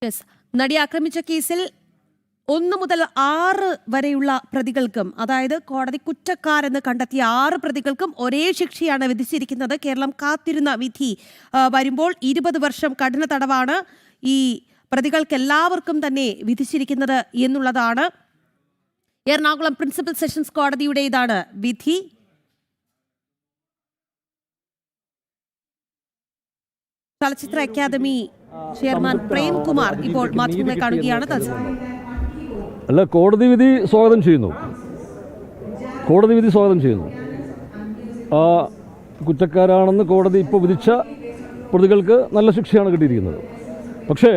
നടി ആക്രമിച്ച കേസിൽ ഒന്ന് മുതൽ ആറ് വരെയുള്ള പ്രതികൾക്കും അതായത് കോടതി കുറ്റക്കാരെന്ന് കണ്ടെത്തിയ ആറ് പ്രതികൾക്കും ഒരേ ശിക്ഷയാണ് വിധിച്ചിരിക്കുന്നത്. കേരളം കാത്തിരുന്ന വിധി വരുമ്പോൾ ഇരുപത് വർഷം കഠിന തടവാണ് ഈ പ്രതികൾക്ക് എല്ലാവർക്കും തന്നെ വിധിച്ചിരിക്കുന്നത് എന്നുള്ളതാണ്. എറണാകുളം പ്രിൻസിപ്പൽ സെഷൻസ് കോടതിയുടെ ഇതാണ് വിധി. ചലച്ചിത്ര അക്കാദമി ചെയർമാൻ പ്രേംകുമാർ ഇപ്പോൾ മാധ്യമങ്ങളെ കാണുകയാണ് അല്ല കോടതി വിധി സ്വാഗതം ചെയ്യുന്നു. കോടതി വിധി സ്വാഗതം ചെയ്യുന്നു. ആ കുറ്റക്കാരാണെന്ന് കോടതി ഇപ്പോൾ വിധിച്ച പ്രതികൾക്ക് നല്ല ശിക്ഷയാണ് കിട്ടിയിരിക്കുന്നത്. പക്ഷേ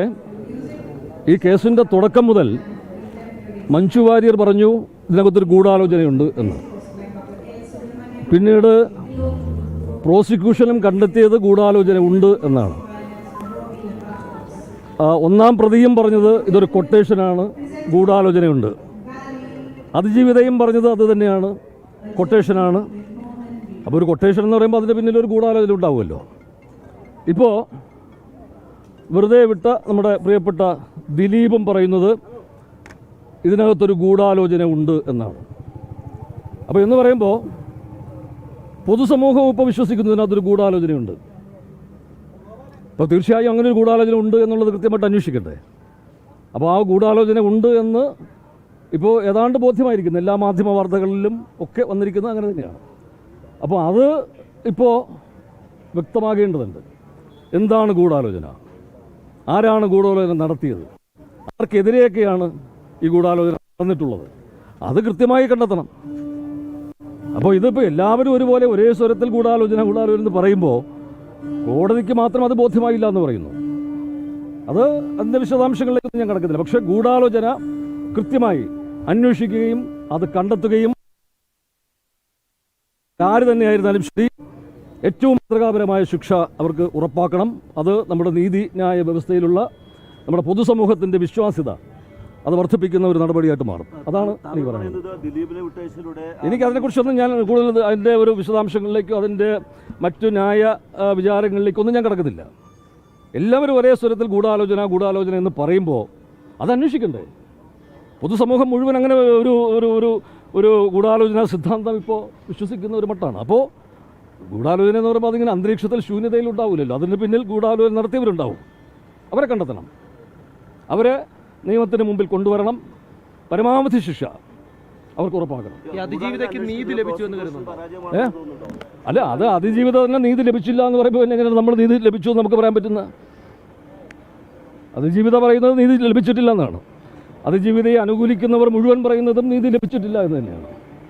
ഈ കേസിന്റെ തുടക്കം മുതൽ മഞ്ജു വാര്യർ പറഞ്ഞു ഇതിനകത്തൊരു ഗൂഢാലോചനയുണ്ട് എന്ന്. പിന്നീട് പ്രോസിക്യൂഷനും കണ്ടെത്തിയത് ഗൂഢാലോചന ഉണ്ട് എന്നാണ്. ഒന്നാം പ്രതിയും പറഞ്ഞത് ഇതൊരു കൊട്ടേഷനാണ് ഗൂഢാലോചനയുണ്ട്. അതിജീവിതയും പറഞ്ഞത് അത് തന്നെയാണ്. കൊട്ടേഷനാണ് അപ്പോൾ ഒരു കൊട്ടേഷൻ എന്ന് പറയുമ്പോൾ അതിന്റെ പിന്നിൽ ഒരു ഗൂഢാലോചന ഉണ്ടാവുമല്ലോ. ഇപ്പോൾ വെറുതെ വിട്ട നമ്മുടെ പ്രിയപ്പെട്ട ദിലീപും പറയുന്നത് ഇതിനകത്തൊരു ഗൂഢാലോചന ഉണ്ട് എന്നാണ്. അപ്പോൾ എന്ന് പറയുമ്പോൾ പൊതുസമൂഹം ഇപ്പോൾ വിശ്വസിക്കുന്നതിനകത്തൊരു ഗൂഢാലോചനയുണ്ട്. അപ്പോൾ തീർച്ചയായും അങ്ങനെ ഒരു ഗൂഢാലോചന ഉണ്ട് എന്നുള്ളത് കൃത്യമായിട്ട് അന്വേഷിക്കട്ടെ. അപ്പോൾ ആ ഗൂഢാലോചന ഉണ്ട് എന്ന് ഇപ്പോൾ ഏതാണ്ട് ബോധ്യമായിരിക്കുന്നു. എല്ലാ മാധ്യമ വാർത്തകളിലും ഒക്കെ വന്നിരിക്കുന്നത് അങ്ങനെ തന്നെയാണ്. അപ്പോൾ അത് ഇപ്പോൾ വ്യക്തമാകേണ്ടതുണ്ട്. എന്താണ് ഗൂഢാലോചന? ആരാണ് ഗൂഢാലോചന നടത്തിയത്? ആർക്കെതിരെയൊക്കെയാണ് ഈ ഗൂഢാലോചന നടന്നിട്ടുള്ളത്? അത് കൃത്യമായി കണ്ടെത്തണം. അപ്പോൾ ഇതിപ്പോൾ എല്ലാവരും ഒരുപോലെ ഒരേ സ്വരത്തിൽ ഗൂഢാലോചന ഗൂഢാലോചന എന്ന് പറയുമ്പോൾ കോടതിക്ക് മാത്രം അത് ബോധ്യമായില്ല എന്ന് പറയുന്നു. അത് അതിന്റെ വിശദാംശങ്ങളിലേക്ക് ഞാൻ കിടക്കുന്നില്ല പക്ഷേ ഗൂഢാലോചന കൃത്യമായി അന്വേഷിക്കുകയും അത് കണ്ടെത്തുകയും ആര് തന്നെയായിരുന്നാലും ശരി ഏറ്റവും മാതൃകാപരമായ ശിക്ഷ അവർക്ക് ഉറപ്പാക്കണം. അത് നമ്മുടെ നീതി ന്യായ വ്യവസ്ഥയിലുള്ള നമ്മുടെ പൊതുസമൂഹത്തിന്റെ വിശ്വാസ്യത. അത് വർദ്ധിപ്പിക്കുന്ന ഒരു നടപടിയായിട്ട് മാറും. അതാണ് എനിക്ക് പറയുന്നത് എനിക്ക് അതിനെക്കുറിച്ചൊന്നും ഞാൻ കൂടുതൽ അതിന്റെ ഒരു വിശദാംശങ്ങളിലേക്കോ അതിന്റെ മറ്റു ന്യായ വിചാരങ്ങളിലേക്കൊന്നും ഞാൻ കിടക്കുന്നില്ല എല്ലാവരും ഒരേ സ്വരത്തിൽ ഗൂഢാലോചന ഗൂഢാലോചന എന്ന് പറയുമ്പോൾ അത് അന്വേഷിക്കണ്ടേ? പൊതുസമൂഹം മുഴുവൻ അങ്ങനെ ഒരു ഒരു ഒരു ഒരു ഗൂഢാലോചന സിദ്ധാന്തം ഇപ്പോൾ വിശ്വസിക്കുന്ന ഒരു മട്ടാണ്. അപ്പോൾ ഗൂഢാലോചന എന്ന് പറയുമ്പോൾ അതിങ്ങനെ അന്തരീക്ഷത്തിൽ ശൂന്യതയിൽ ഉണ്ടാവില്ലല്ലോ. അതിന് പിന്നിൽ ഗൂഢാലോചന നടത്തിയവരുണ്ടാവും. അവരെ കണ്ടെത്തണം. അവരെ നിയമത്തിന് മുമ്പിൽ കൊണ്ടുവരണം. പരമാവധി ശിക്ഷ അവർക്ക് ഉറപ്പാക്കണം. അതിജീവിതയ്ക്ക് നീതി ലഭിച്ചു എന്ന് കരുതുന്നു ഏ? അല്ല അത് അതിജീവിതം തന്നെ നീതി ലഭിച്ചില്ല എന്ന് പറയുമ്പോൾ എങ്ങനെയാണ് എങ്ങനെ നമ്മൾ നീതി ലഭിച്ചു എന്ന് നമുക്ക് പറയാൻ പറ്റുന്ന? അതിജീവിത പറയുന്നത് നീതി ലഭിച്ചിട്ടില്ല എന്നാണ്. അതിജീവിതയെ അനുകൂലിക്കുന്നവർ മുഴുവൻ പറയുന്നതും നീതി ലഭിച്ചിട്ടില്ല എന്ന് തന്നെയാണ്.